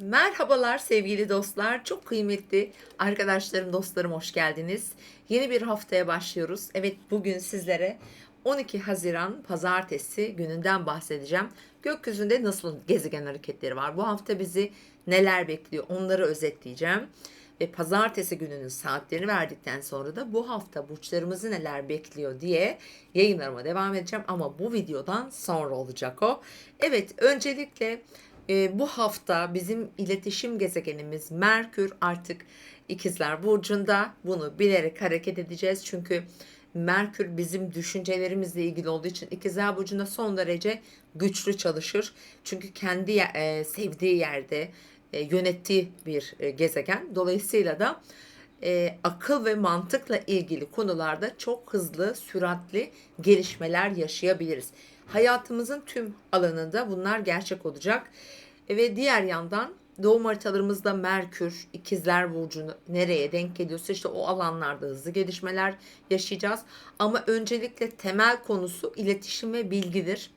Merhabalar sevgili dostlar, çok kıymetli arkadaşlarım, dostlarım hoş geldiniz. Yeni bir haftaya başlıyoruz. Evet bugün sizlere 12 Haziran Pazartesi gününden bahsedeceğim. Gökyüzünde nasıl gezegen hareketleri var? Bu hafta bizi neler bekliyor? Onları özetleyeceğim. Ve pazartesi gününün saatlerini verdikten sonra da bu hafta burçlarımızı neler bekliyor diye yayınlarıma devam edeceğim. Ama bu videodan sonra olacak o. Evet öncelikle e, bu hafta bizim iletişim gezegenimiz Merkür artık İkizler Burcu'nda bunu bilerek hareket edeceğiz. Çünkü Merkür bizim düşüncelerimizle ilgili olduğu için İkizler Burcu'nda son derece güçlü çalışır. Çünkü kendi e, sevdiği yerde e, yönettiği bir e, gezegen. Dolayısıyla da e, akıl ve mantıkla ilgili konularda çok hızlı, süratli gelişmeler yaşayabiliriz. Hayatımızın tüm alanında bunlar gerçek olacak. E, ve diğer yandan doğum haritalarımızda Merkür, İkizler Burcu'nu nereye denk geliyorsa işte o alanlarda hızlı gelişmeler yaşayacağız. Ama öncelikle temel konusu iletişim ve bilgidir.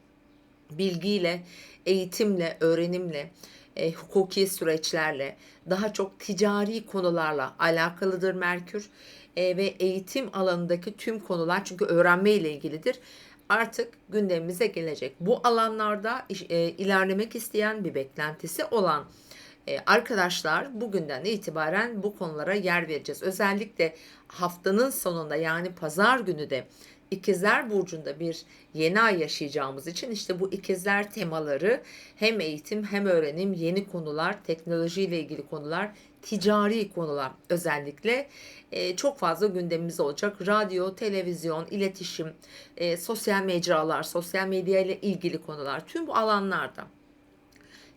Bilgiyle, eğitimle, öğrenimle, e, hukuki süreçlerle, daha çok ticari konularla alakalıdır Merkür. E, ve eğitim alanındaki tüm konular çünkü öğrenme ile ilgilidir artık gündemimize gelecek. Bu alanlarda e, ilerlemek isteyen bir beklentisi olan e, arkadaşlar bugünden itibaren bu konulara yer vereceğiz. Özellikle haftanın sonunda yani pazar günü de İkizler Burcu'nda bir yeni ay yaşayacağımız için işte bu ikizler temaları hem eğitim hem öğrenim, yeni konular, teknolojiyle ilgili konular, ticari konular özellikle e, çok fazla gündemimiz olacak. Radyo, televizyon, iletişim, e, sosyal mecralar, sosyal medya ile ilgili konular tüm bu alanlarda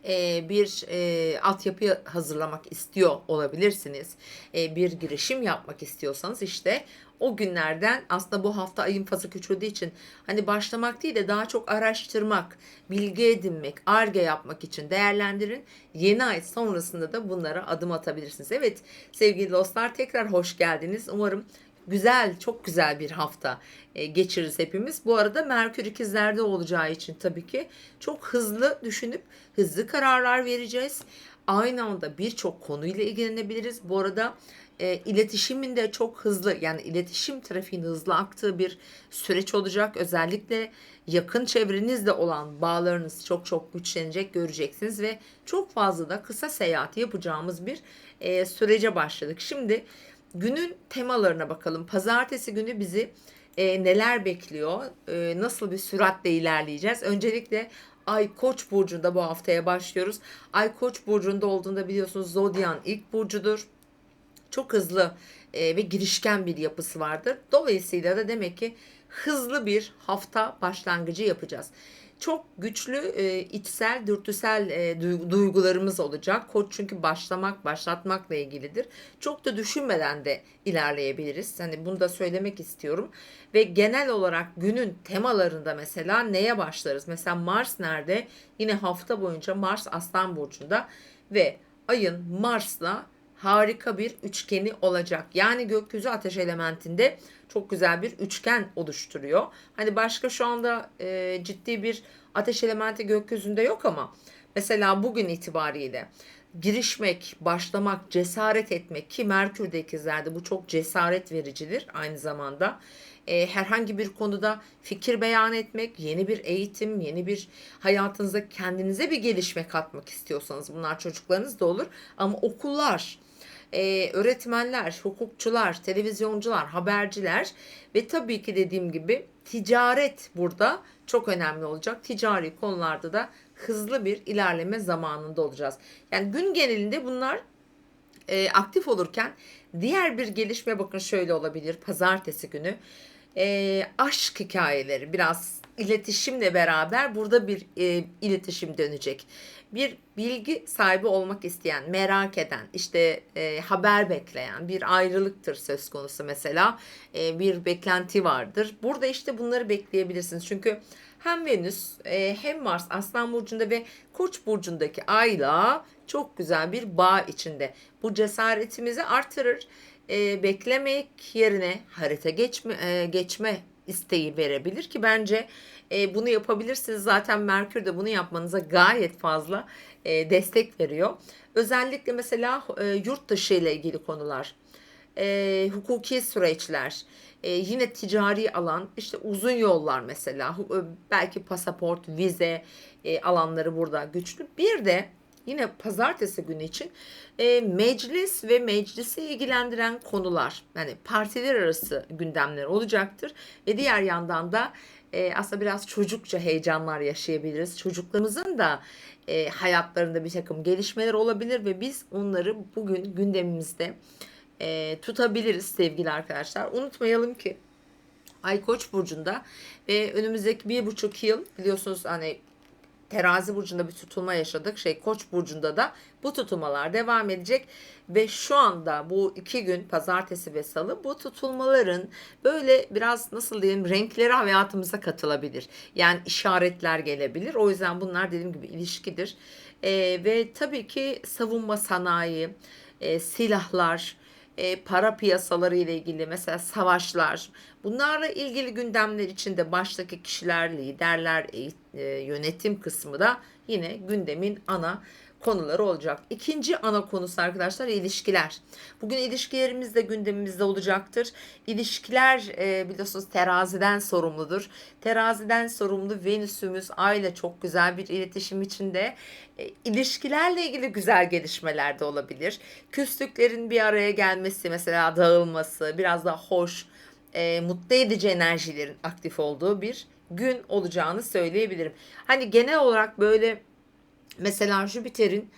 e, bir e, altyapı hazırlamak istiyor olabilirsiniz. E, bir girişim yapmak istiyorsanız işte o günlerden aslında bu hafta ayın fazı küçüldüğü için hani başlamak değil de daha çok araştırmak, bilgi edinmek, arge yapmak için değerlendirin. Yeni ay sonrasında da bunlara adım atabilirsiniz. Evet sevgili dostlar tekrar hoş geldiniz. Umarım güzel, çok güzel bir hafta e, geçiririz hepimiz. Bu arada Merkür ikizlerde olacağı için tabii ki çok hızlı düşünüp hızlı kararlar vereceğiz. Aynı anda birçok konuyla ilgilenebiliriz. Bu arada e, iletişimin de çok hızlı yani iletişim trafiğinin hızlı aktığı bir süreç olacak. Özellikle yakın çevrenizde olan bağlarınız çok çok güçlenecek göreceksiniz ve çok fazla da kısa seyahat yapacağımız bir e, sürece başladık. Şimdi günün temalarına bakalım. Pazartesi günü bizi e, neler bekliyor? E, nasıl bir süratle ilerleyeceğiz? Öncelikle Ay Koç burcunda bu haftaya başlıyoruz. Ay Koç burcunda olduğunda biliyorsunuz zodyan ilk burcudur. Çok hızlı e, ve girişken bir yapısı vardır. Dolayısıyla da demek ki hızlı bir hafta başlangıcı yapacağız çok güçlü e, içsel, dürtüsel e, duygularımız olacak. Koç çünkü başlamak, başlatmakla ilgilidir. Çok da düşünmeden de ilerleyebiliriz. Hani bunu da söylemek istiyorum. Ve genel olarak günün temalarında mesela neye başlarız? Mesela Mars nerede? Yine hafta boyunca Mars Aslan Burcu'nda ve ayın Mars'la harika bir üçgeni olacak. Yani gökyüzü ateş elementinde çok güzel bir üçgen oluşturuyor. Hani başka şu anda e, ciddi bir ateş elementi gökyüzünde yok ama mesela bugün itibariyle girişmek, başlamak, cesaret etmek ki Merkür'de ikizlerde bu çok cesaret vericidir aynı zamanda. E, herhangi bir konuda fikir beyan etmek, yeni bir eğitim, yeni bir hayatınıza kendinize bir gelişme katmak istiyorsanız bunlar çocuklarınız da olur. Ama okullar, e, öğretmenler, hukukçular, televizyoncular, haberciler ve tabii ki dediğim gibi ticaret burada çok önemli olacak. Ticari konularda da hızlı bir ilerleme zamanında olacağız. Yani gün genelinde bunlar e, aktif olurken diğer bir gelişme bakın şöyle olabilir. Pazartesi günü e, aşk hikayeleri biraz iletişimle beraber burada bir e, iletişim dönecek. Bir bilgi sahibi olmak isteyen, merak eden, işte e, haber bekleyen bir ayrılıktır söz konusu mesela. E, bir beklenti vardır. Burada işte bunları bekleyebilirsiniz. Çünkü hem Venüs e, hem Mars Aslan Burcu'nda ve Koç Burcu'ndaki ayla çok güzel bir bağ içinde. Bu cesaretimizi artırır. E, beklemek yerine harita geçme, e, geçme isteği verebilir ki bence e, bunu yapabilirsiniz. Zaten Merkür de bunu yapmanıza gayet fazla e, destek veriyor. Özellikle mesela e, yurt dışı ile ilgili konular, e, hukuki süreçler, e, yine ticari alan, işte uzun yollar mesela, e, belki pasaport, vize e, alanları burada güçlü. Bir de yine pazartesi günü için e, meclis ve meclisi ilgilendiren konular, yani partiler arası gündemler olacaktır. Ve diğer yandan da e, aslında biraz çocukça heyecanlar yaşayabiliriz. Çocuklarımızın da e, hayatlarında bir takım gelişmeler olabilir ve biz onları bugün gündemimizde e, tutabiliriz sevgili arkadaşlar. Unutmayalım ki Ay Koç burcunda ve önümüzdeki bir buçuk yıl biliyorsunuz hani Terazi burcunda bir tutulma yaşadık. Şey Koç burcunda da bu tutulmalar devam edecek ve şu anda bu iki gün pazartesi ve salı bu tutulmaların böyle biraz nasıl diyeyim renkleri hayatımıza katılabilir. Yani işaretler gelebilir. O yüzden bunlar dediğim gibi ilişkidir. Ee, ve tabii ki savunma sanayi, e, silahlar, e, para piyasaları ile ilgili mesela savaşlar bunlarla ilgili gündemler içinde baştaki kişiler, liderler, e, yönetim kısmı da yine gündemin ana konuları olacak. İkinci ana konusu arkadaşlar ilişkiler. Bugün ilişkilerimiz de gündemimizde olacaktır. İlişkiler e, biliyorsunuz teraziden sorumludur. Teraziden sorumlu Venüs'ümüz Ay'la çok güzel bir iletişim içinde. E, ilişkilerle ilgili güzel gelişmeler de olabilir. Küslüklerin bir araya gelmesi mesela dağılması biraz daha hoş e, mutlu edici enerjilerin aktif olduğu bir gün olacağını söyleyebilirim. Hani genel olarak böyle mesela Jüpiter'in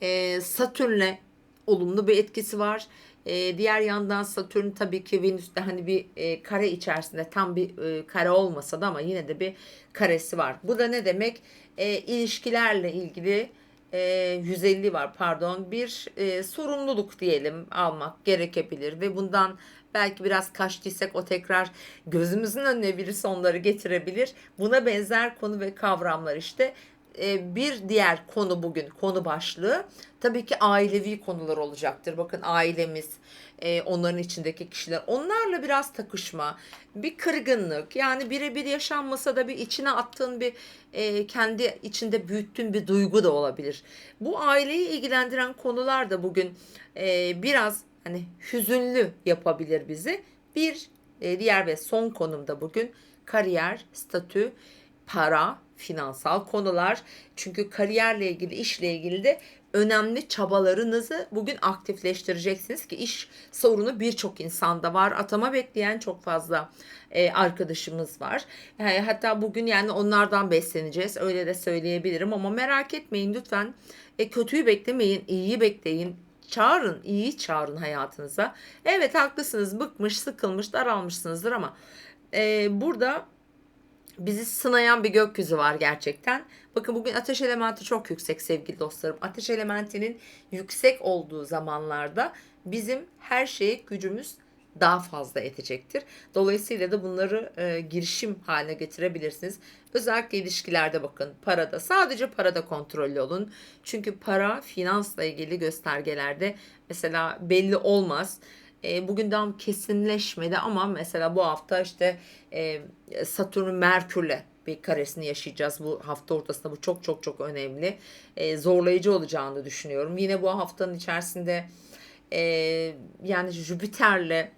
e, Satürn'le olumlu bir etkisi var. E, diğer yandan Satürn tabii ki Venüs'te hani bir e, kare içerisinde tam bir e, kare olmasa da ama yine de bir karesi var. Bu da ne demek? E, ilişkilerle ilgili e, 150 var pardon bir e, sorumluluk diyelim almak gerekebilir ve bundan belki biraz kaçtıysak o tekrar gözümüzün önüne birisi onları getirebilir. Buna benzer konu ve kavramlar işte e, bir diğer konu bugün konu başlığı tabii ki ailevi konular olacaktır. Bakın ailemiz, e, onların içindeki kişiler onlarla biraz takışma, bir kırgınlık yani birebir yaşanmasa da bir içine attığın bir e, kendi içinde büyüttüğün bir duygu da olabilir. Bu aileyi ilgilendiren konular da bugün biraz hani hüzünlü yapabilir bizi. Bir diğer ve son konumda bugün kariyer, statü, para, finansal konular. Çünkü kariyerle ilgili, işle ilgili de önemli çabalarınızı bugün aktifleştireceksiniz ki iş sorunu birçok insanda var. Atama bekleyen çok fazla e, arkadaşımız var. Yani hatta bugün yani onlardan besleneceğiz. Öyle de söyleyebilirim ama merak etmeyin lütfen. E, kötüyü beklemeyin, iyiyi bekleyin. Çağırın, iyi çağırın hayatınıza. Evet haklısınız, bıkmış, sıkılmış, daralmışsınızdır ama e, burada bizi sınayan bir gökyüzü var gerçekten. Bakın bugün ateş elementi çok yüksek sevgili dostlarım. Ateş elementinin yüksek olduğu zamanlarda bizim her şeye gücümüz daha fazla edecektir. Dolayısıyla da bunları e, girişim haline getirebilirsiniz. Özellikle ilişkilerde bakın parada sadece parada kontrollü olun. Çünkü para finansla ilgili göstergelerde mesela belli olmaz. E, bugün daha kesinleşmedi ama mesela bu hafta işte e, Satürn Merkür'le bir karesini yaşayacağız bu hafta ortasında. Bu çok çok çok önemli. E, zorlayıcı olacağını düşünüyorum. Yine bu haftanın içerisinde e, yani Jüpiter'le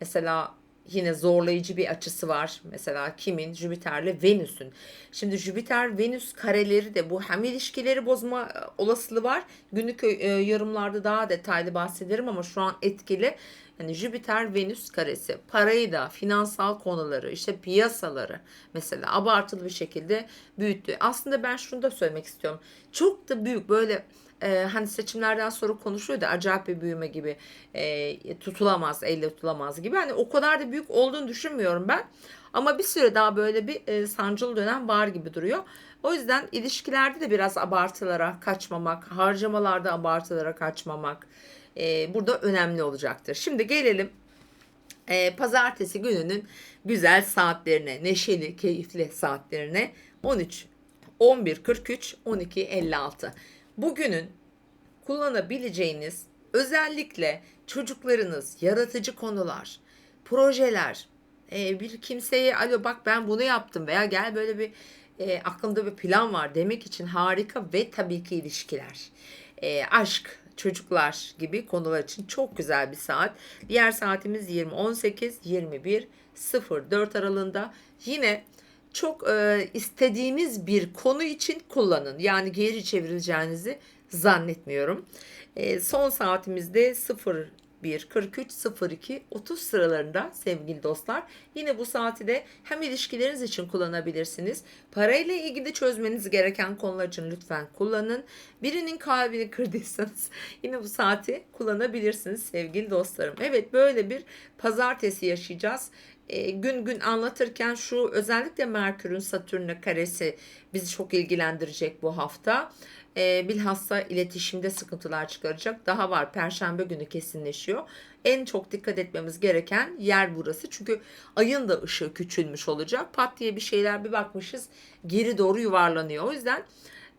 mesela yine zorlayıcı bir açısı var. Mesela kimin? Jüpiter'le Venüs'ün. Şimdi Jüpiter Venüs kareleri de bu hem ilişkileri bozma e, olasılığı var. Günlük e, yorumlarda daha detaylı bahsederim ama şu an etkili. Yani Jüpiter Venüs karesi parayı da finansal konuları işte piyasaları mesela abartılı bir şekilde büyüttü. Aslında ben şunu da söylemek istiyorum. Çok da büyük böyle e, hani seçimlerden sonra konuşuyor da acayip bir büyüme gibi e, tutulamaz, elle tutulamaz gibi. Hani o kadar da büyük olduğunu düşünmüyorum ben. Ama bir süre daha böyle bir e, sancılı dönem var gibi duruyor. O yüzden ilişkilerde de biraz abartılara kaçmamak, harcamalarda abartılara kaçmamak e, burada önemli olacaktır. Şimdi gelelim e, pazartesi gününün güzel saatlerine, neşeli, keyifli saatlerine 13, 11, 43, 12, 56. Bugünün kullanabileceğiniz özellikle çocuklarınız, yaratıcı konular, projeler, e, bir kimseye alo bak ben bunu yaptım veya gel böyle bir e, aklımda bir plan var demek için harika ve tabii ki ilişkiler. E, aşk, çocuklar gibi konular için çok güzel bir saat. Diğer saatimiz 20.18 21.04 aralığında. Yine çok e, istediğiniz bir konu için kullanın. Yani geri çevrileceğinizi zannetmiyorum. E, son saatimizde 0 1 43 02 30 sıralarında sevgili dostlar. Yine bu saati de hem ilişkileriniz için kullanabilirsiniz. Parayla ilgili çözmeniz gereken konular için lütfen kullanın. Birinin kalbini kırdıysanız yine bu saati kullanabilirsiniz sevgili dostlarım. Evet böyle bir pazartesi yaşayacağız. E, gün gün anlatırken şu özellikle Merkür'ün Satürn'e karesi bizi çok ilgilendirecek bu hafta. E, bilhassa iletişimde sıkıntılar çıkaracak. Daha var Perşembe günü kesinleşiyor. En çok dikkat etmemiz gereken yer burası. Çünkü ayın da ışığı küçülmüş olacak. Pat diye bir şeyler bir bakmışız geri doğru yuvarlanıyor. O yüzden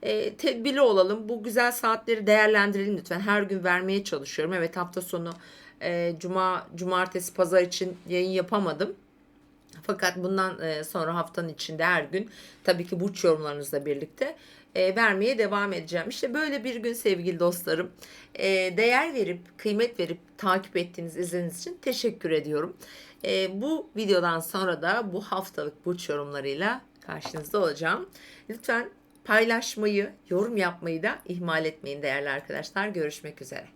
e, tedbirli olalım. Bu güzel saatleri değerlendirelim lütfen. Her gün vermeye çalışıyorum. Evet hafta sonu e, cuma, cumartesi, pazar için yayın yapamadım. Fakat bundan e, sonra haftanın içinde her gün tabii ki burç yorumlarınızla birlikte e, vermeye devam edeceğim. İşte böyle bir gün sevgili dostlarım. E, değer verip, kıymet verip takip ettiğiniz, izlediğiniz için teşekkür ediyorum. E, bu videodan sonra da bu haftalık burç yorumlarıyla karşınızda olacağım. Lütfen paylaşmayı, yorum yapmayı da ihmal etmeyin değerli arkadaşlar. Görüşmek üzere.